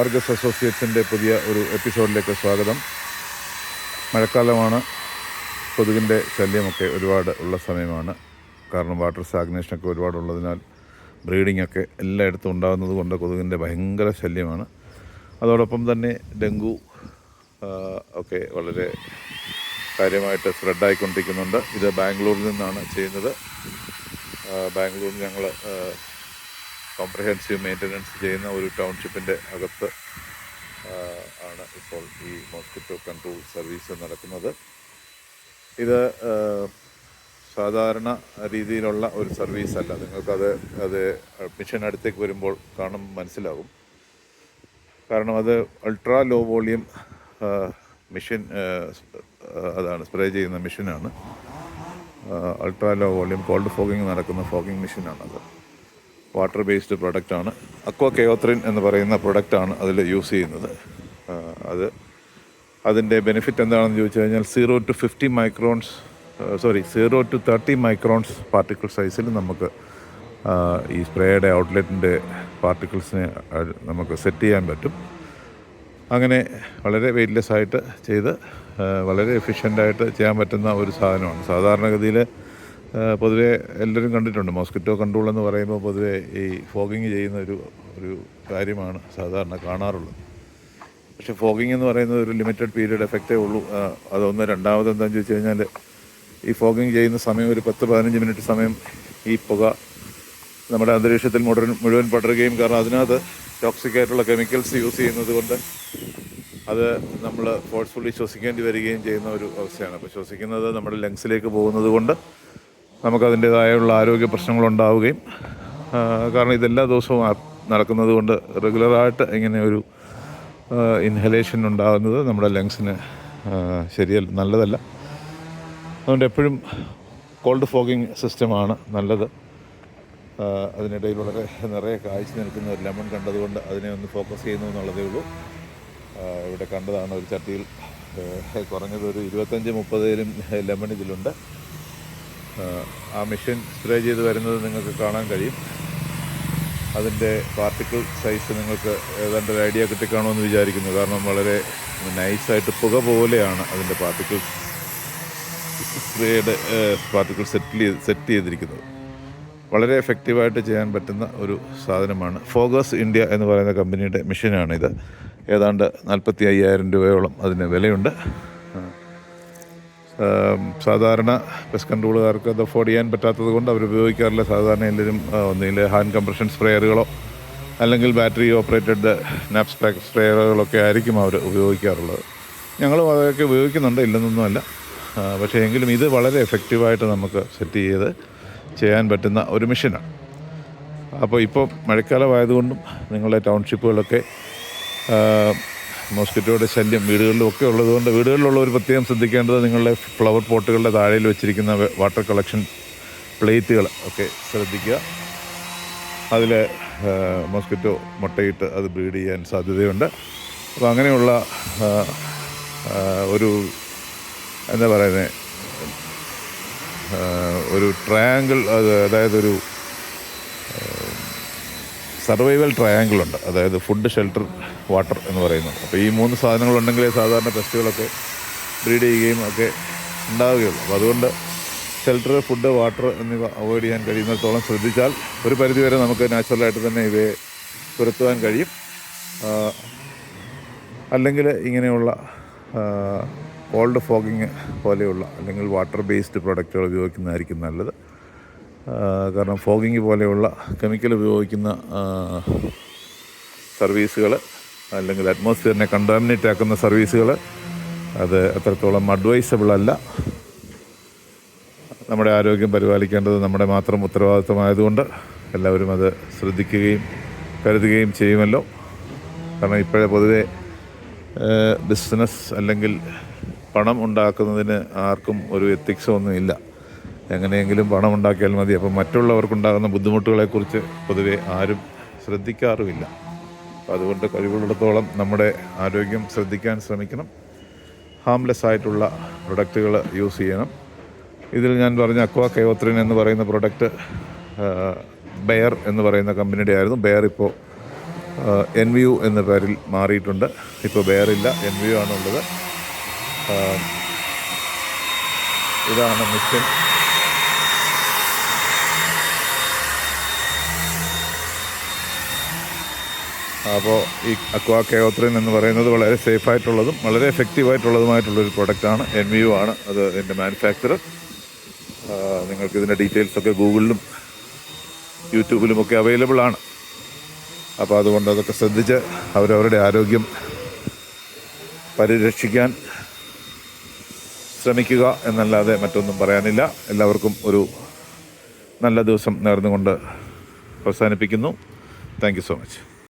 Args അസോസിയേറ്റ്സിന്റെ പുതിയ ഒരു എപ്പിസോഡിലേക്ക് സ്വാഗതം. മഴക്കാലമാണ്. കൊതുകിന്റെ ശല്യമൊക്കെ ഒരുപാട് ഉള്ള സമയമാണ്. കാരണം വാട്ടർ സ്റ്റാഗ്നേഷനൊക്കെ ഒരുപാടുള്ളതിനാൽ ബ്രീഡിംഗ് ഒക്കെ എല്ലായിടത്തും ഉണ്ടാകുന്നത് കൊണ്ട് കൊതുകിന്റെ ഭയങ്കര ശല്യമാണ്. അതോടൊപ്പം തന്നെ ഡെങ്കു ഒക്കെ വളരെ കാര്യമായിട്ട് സ്പ്രെഡായിക്കൊണ്ടിരിക്കുന്നുണ്ട്. ഇത് ബാംഗ്ലൂരിൽ നിന്നാണ് ചെയ്യുന്നത്. ബാംഗ്ലൂരിൽ ഞങ്ങൾ കോംപ്രഹെൻസീവ് മെയിന്റനൻസ് ചെയ്യുന്ന ഒരു ടൗൺഷിപ്പിന്റെ അകത്ത് ആണ് ഇപ്പോൾ ഈ മോസ്കിറ്റോ കൺട്രോൾ സർവീസ് നടക്കുന്നത്. ഇത് സാധാരണ രീതിയിലുള്ള ഒരു സർവീസ് അല്ല. നിങ്ങൾക്കത് അത് മിഷൻ അടുത്തേക്ക് വരുമ്പോൾ കാണും മനസ്സിലാകും. കാരണം അത് അൾട്രാ ലോ വോളിയം മെഷീൻ അതാണ് സ്പ്രേ ചെയ്യുന്ന മെഷീനാണ് ultra low volume cold fogging നടക്കുന്ന ഫോഗിങ് മെഷീനാണത് വാട്ടർ ബേസ്ഡ് പ്രൊഡക്റ്റാണ് അക്വ കെയോത്രിൻ എന്ന് പറയുന്ന പ്രൊഡക്റ്റാണ് അതിൽ യൂസ് ചെയ്യുന്നത്. അത് അതിന്റെ ബെനിഫിറ്റ് എന്താണെന്ന് ചോദിച്ചു കഴിഞ്ഞാൽ zero to fifty microns sorry zero to thirty microns particle സൈസിൽ നമുക്ക് ഈ സ്പ്രേയുടെ ഔട്ട്ലെറ്റിന്റെ പാർട്ടിക്കിൾസിനെ നമുക്ക് സെറ്റ് ചെയ്യാൻ പറ്റും. അങ്ങനെ വളരെ വെയിറ്റ്ലെസ് ആയിട്ട് ചെയ്ത് വളരെ എഫിഷ്യന്റായിട്ട് ചെയ്യാൻ പറ്റുന്ന ഒരു സാധനമാണ്. സാധാരണഗതിയിൽ പൊതുവെ എല്ലാവരും കണ്ടിട്ടുണ്ട്. മോസ്കിറ്റോ കൺട്രോൾ എന്ന് പറയുമ്പോൾ പൊതുവെ ഈ ഫോഗിങ് ചെയ്യുന്ന ഒരു ഒരു കാര്യമാണ് സാധാരണ കാണാറുള്ളത്. പക്ഷേ ഫോഗിങ് എന്ന് പറയുന്നത് ഒരു ലിമിറ്റഡ് പീരീഡ് എഫക്റ്റേ ഉള്ളൂ. അതൊന്ന് രണ്ടാമത് എന്താണെന്ന് ചോദിച്ചു കഴിഞ്ഞാൽ ഈ ഫോഗിങ് ചെയ്യുന്ന സമയം ഒരു പത്ത് പതിനഞ്ച് മിനിറ്റ് സമയം ഈ പുക നമ്മുടെ അന്തരീക്ഷത്തിൽ മുഴുവൻ മുഴുവൻ പടരുകയും കാരണം അതിനകത്ത് ടോക്സിക് ആയിട്ടുള്ള കെമിക്കൽസ് യൂസ് ചെയ്യുന്നത് കൊണ്ട് അത് നമ്മൾ ഫോഴ്സ്ഫുള്ളി ശ്വസിക്കേണ്ടി വരികയും ചെയ്യുന്ന ഒരു അവസ്ഥയാണ്. അപ്പോൾ ശ്വസിക്കുന്നത് നമ്മുടെ ലങ്സിലേക്ക് പോകുന്നത് കൊണ്ട് നമുക്കതിന്റേതായുള്ള ആരോഗ്യ പ്രശ്നങ്ങളുണ്ടാവുകയും കാരണം ഇതെല്ലാ ദിവസവും നടക്കുന്നത് കൊണ്ട് റെഗുലറായിട്ട് ഇങ്ങനെ ഒരു ഇൻഹലേഷൻ ഉണ്ടാകുന്നത് നമ്മുടെ ലങ്സിന് ശരിയല്ല നല്ലതല്ല. അതുകൊണ്ട് എപ്പോഴും കോൾഡ് ഫോഗിങ് സിസ്റ്റമാണ് നല്ലത്. അതിനിടയിൽ വളരെ നിറയെ കാഴ്ച നിൽക്കുന്ന ഒരു ലെമൺ കണ്ടതുകൊണ്ട് അതിനെ ഒന്ന് ഫോക്കസ് ചെയ്യുന്നു എന്നുള്ളതേ ഉള്ളൂ. ഇവിടെ കണ്ടതാണ് ഒരു ചട്ടിയിൽ കുറഞ്ഞത് ഒരു ഇരുപത്തഞ്ച് മുപ്പതിലും ലെമൺ ഇതിലുണ്ട്. ആ, മെഷീൻ സ്പ്രേ ചെയ്ത് വരുന്നത് നിങ്ങൾക്ക് കാണാൻ കഴിയും. അതിന്റെ പാർട്ടിക്കിൾ സൈസ് നിങ്ങൾക്ക് ഏതാണ്ട് ഒരു ഐഡിയ കിട്ടിക്കാണുമെന്ന് വിചാരിക്കുന്നു. കാരണം വളരെ നൈസായിട്ട് പുക പോലെയാണ് അതിന്റെ പാർട്ടിക്കിൾ സ്പ്രേയുടെ പാർട്ടിക്കിൾ സെറ്റിൽ ചെയ്ത് സെറ്റ് ചെയ്തിരിക്കുന്നത്. വളരെ എഫക്റ്റീവായിട്ട് ചെയ്യാൻ പറ്റുന്ന ഒരു സാധനമാണ്. ഫോഗസ് ഇന്ത്യ എന്ന് പറയുന്ന കമ്പനിയുടെ മെഷീനാണിത്. ഏതാണ്ട് നാൽപ്പത്തി അയ്യായിരം രൂപയോളം അതിന് വിലയുണ്ട്. സാധാരണ പെസ്റ്റ് കൺട്രോളുകാർക്ക് അത് അഫോർഡ് ചെയ്യാൻ പറ്റാത്തത് കൊണ്ട് അവർ ഉപയോഗിക്കാറില്ല. സാധാരണ എല്ലാവരും ഒന്നുകിൽ ഹാൻഡ് കംപ്രഷൻ സ്പ്രേയറുകളോ അല്ലെങ്കിൽ ബാറ്ററി ഓപ്പറേറ്റഡ് നാപ്സ് പാക്ക് സ്പ്രേയറുകളൊക്കെ ആയിരിക്കും അവർ ഉപയോഗിക്കാറുള്ളത്. ഞങ്ങളും അതൊക്കെ ഉപയോഗിക്കുന്നുണ്ട്. ഇല്ലെന്നൊന്നുമല്ല. പക്ഷേ എങ്കിലും ഇത് വളരെ എഫക്റ്റീവായിട്ട് നമുക്ക് സെറ്റ് ചെയ്ത് ചെയ്യാൻ പറ്റുന്ന ഒരു മിഷനാണ് അപ്പോൾ ഇപ്പോൾ മഴക്കാലമായതുകൊണ്ടും നിങ്ങളുടെ ടൗൺഷിപ്പുകളൊക്കെ മോസ്കിറ്റോയുടെ ശല്യം വീടുകളിലും ഒക്കെ ഉള്ളതുകൊണ്ട് വീടുകളിലുള്ളവർ പ്രത്യേകം ശ്രദ്ധിക്കേണ്ടത് നിങ്ങളുടെ ഫ്ലവർ പോട്ടുകളുടെ താഴെയിൽ വെച്ചിരിക്കുന്ന വാട്ടർ കളക്ഷൻ പ്ലേറ്റുകൾ ഒക്കെ ശ്രദ്ധിക്കുക. അതിൽ മോസ്കിറ്റോ മുട്ടയിട്ട് അത് ബ്രീഡ് ചെയ്യാൻ സാധ്യതയുണ്ട്. അപ്പോൾ അങ്ങനെയുള്ള ഒരു എന്താ പറയുന്നത് ഒരു ട്രയാങ്കിൾ അത് അതായത് ഒരു സർവൈവൽ ട്രയാങ്കിൾ ഉണ്ട്. അതായത് ഫുഡ് ഷെൽട്ടർ വാട്ടർ എന്ന് പറയുന്നത്. അപ്പോൾ ഈ മൂന്ന് സാധനങ്ങളുണ്ടെങ്കിലേ സാധാരണ പെസ്റ്റുകളൊക്കെ ബ്രീഡ് ചെയ്യുകയും ഒക്കെ ഉണ്ടാവുകയുള്ളൂ. അപ്പോൾ അതുകൊണ്ട് ഷെൽട്ടർ ഫുഡ് വാട്ടർ എന്നിവ അവോയ്ഡ് ചെയ്യാൻ കഴിയുന്നിടത്തോളം ശ്രദ്ധിച്ചാൽ ഒരു പരിധിവരെ നമുക്ക് നാച്ചുറലായിട്ട് തന്നെ ഇവയെ തുരത്തുവാൻ കഴിയും. അല്ലെങ്കിൽ ഇങ്ങനെയുള്ള കോൾഡ് ഫോഗിങ് പോലെയുള്ള അല്ലെങ്കിൽ വാട്ടർ ബേസ്ഡ് പ്രൊഡക്റ്റുകൾ ഉപയോഗിക്കുന്നതായിരിക്കും നല്ലത്. കാരണം ഫോഗിങ് പോലെയുള്ള കെമിക്കൽ ഉപയോഗിക്കുന്ന സർവീസുകൾ അല്ലെങ്കിൽ അറ്റ്മോസ്ഫിയറിനെ കണ്ടാമിനേറ്റ് ആക്കുന്ന സർവീസുകൾ അത് എത്രത്തോളം അഡ്വൈസബിൾ അല്ല. നമ്മുടെ ആരോഗ്യം പരിപാലിക്കേണ്ടത് നമ്മുടെ മാത്രം ഉത്തരവാദിത്വമായതുകൊണ്ട് എല്ലാവരും അത് ശ്രദ്ധിക്കുകയും കരുതുകയും ചെയ്യുമല്ലോ. കാരണം ഇപ്പോഴേ പൊതുവെ ബിസിനസ് അല്ലെങ്കിൽ പണം ഉണ്ടാക്കുന്നതിന് ആർക്കും ഒരു എത്തിക്സോ ഒന്നും ഇല്ല എങ്ങനെയെങ്കിലും പണം ഉണ്ടാക്കിയാൽ മതി. അപ്പം മറ്റുള്ളവർക്കുണ്ടാകുന്ന ബുദ്ധിമുട്ടുകളെക്കുറിച്ച് പൊതുവെ ആരും ശ്രദ്ധിക്കാറുമില്ല. അപ്പം അതുകൊണ്ട് കഴിവുള്ളിടത്തോളം നമ്മുടെ ആരോഗ്യം ശ്രദ്ധിക്കാൻ ശ്രമിക്കണം. ഹാംലെസ് ആയിട്ടുള്ള പ്രൊഡക്റ്റുകൾ യൂസ് ചെയ്യണം. ഇതിൽ ഞാൻ പറഞ്ഞ അക്വാ കയോത്രിൻ എന്ന് പറയുന്ന പ്രൊഡക്റ്റ് ബെയർ എന്ന് പറയുന്ന കമ്പനിയുടെ ആയിരുന്നു ബെയർ ഇപ്പോൾ എൻ വി യു എന്ന പേരിൽ മാറിയിട്ടുണ്ട്. ഇപ്പോൾ ബെയറില്ല എൻ വി യു ആണുള്ളത്. ഇതാണ് മിഷൻ അപ്പോൾ ഈ അക്വാ കെയോത്രിൻ എന്ന് പറയുന്നത് വളരെ സേഫ് ആയിട്ടുള്ളതും വളരെ എഫക്റ്റീവ് ആയിട്ടുള്ളതുമായിട്ടുള്ളൊരു പ്രൊഡക്റ്റാണ് എൻ വി യു ആണ്. അത് ഇതിന്റെ മാനുഫാക്ചർ നിങ്ങൾക്ക് ഇതിന്റെ ഡീറ്റെയിൽസ് ഒക്കെ ഗൂഗിളിലും യൂട്യൂബിലുമൊക്കെ അവൈലബിൾ ആണ്. അപ്പോൾ അതുകൊണ്ട് അതൊക്കെ ശ്രദ്ധിച്ച് അവരവരുടെ ആരോഗ്യം പരിരക്ഷിക്കാൻ ശ്രമിക്കുക എന്നല്ലാതെ മറ്റൊന്നും പറയാനില്ല. എല്ലാവർക്കും ഒരു നല്ല ദിവസം നേർന്നുകൊണ്ട് അവസാനിപ്പിക്കുന്നു. Thank so much